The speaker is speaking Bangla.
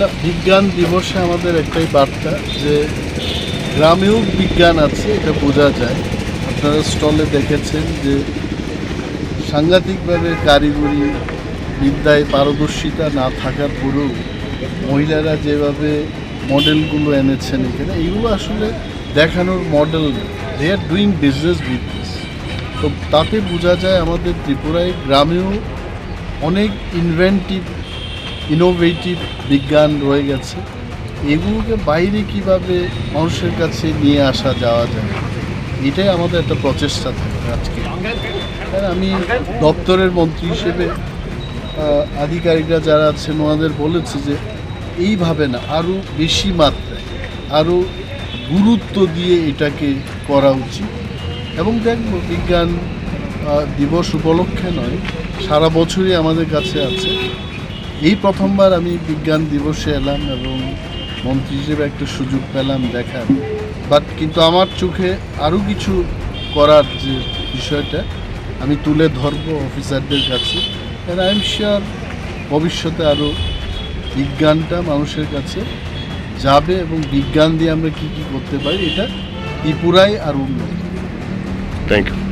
না, বিজ্ঞান দিবসে আমাদের একটাই বার্তা যে গ্রামেও বিজ্ঞান আছে, এটা বোঝা যায়। আপনারা স্টলে দেখেছেন যে সাংঘাতিকভাবে কারিগরি বিদ্যায় পারদর্শিতা না থাকার পরেও মহিলারা যেভাবে মডেলগুলো এনেছেন এখানে এইগুলো আসলে দেখানোর model they are doing business this তো তাতে বোঝা যায় আমাদের ত্রিপুরায় গ্রামেও অনেক ইনভেন্টিভ ইনোভেটিভ বিজ্ঞান রয়ে গেছে। এগুলোকে বাইরে কীভাবে মানুষের কাছে নিয়ে আসা যাওয়া যায়, এটাই আমাদের একটা প্রচেষ্টা থাকবে আজকে। আমি দপ্তরের মন্ত্রী হিসেবে আধিকারিকরা যারা আছেন ওনাদের বলেছে যে এইভাবে না আরও বেশি মাত্রায় আরও গুরুত্ব দিয়ে এটাকে করা উচিত। এবং দেখব বিজ্ঞান দিবস উপলক্ষে নয়, সারা বছরই আমাদের কাছে আছে। এই প্রথমবার আমি বিজ্ঞান দিবসে এলাম এবং মন্ত্রী হিসেবে একটা সুযোগ পেলাম দেখার। বাট কিন্তু আমার চোখে আরও কিছু করার যে বিষয়টা আমি তুলে ধরবো অফিসারদের কাছে। অ্যান্ড আই এম শিওর ভবিষ্যতে আরও বিজ্ঞানটা মানুষের কাছে যাবে এবং বিজ্ঞান দিয়ে আমরা কী কী করতে পারি, এটা ত্রিপুরায় আর উন্নত থ্যাংক ইউ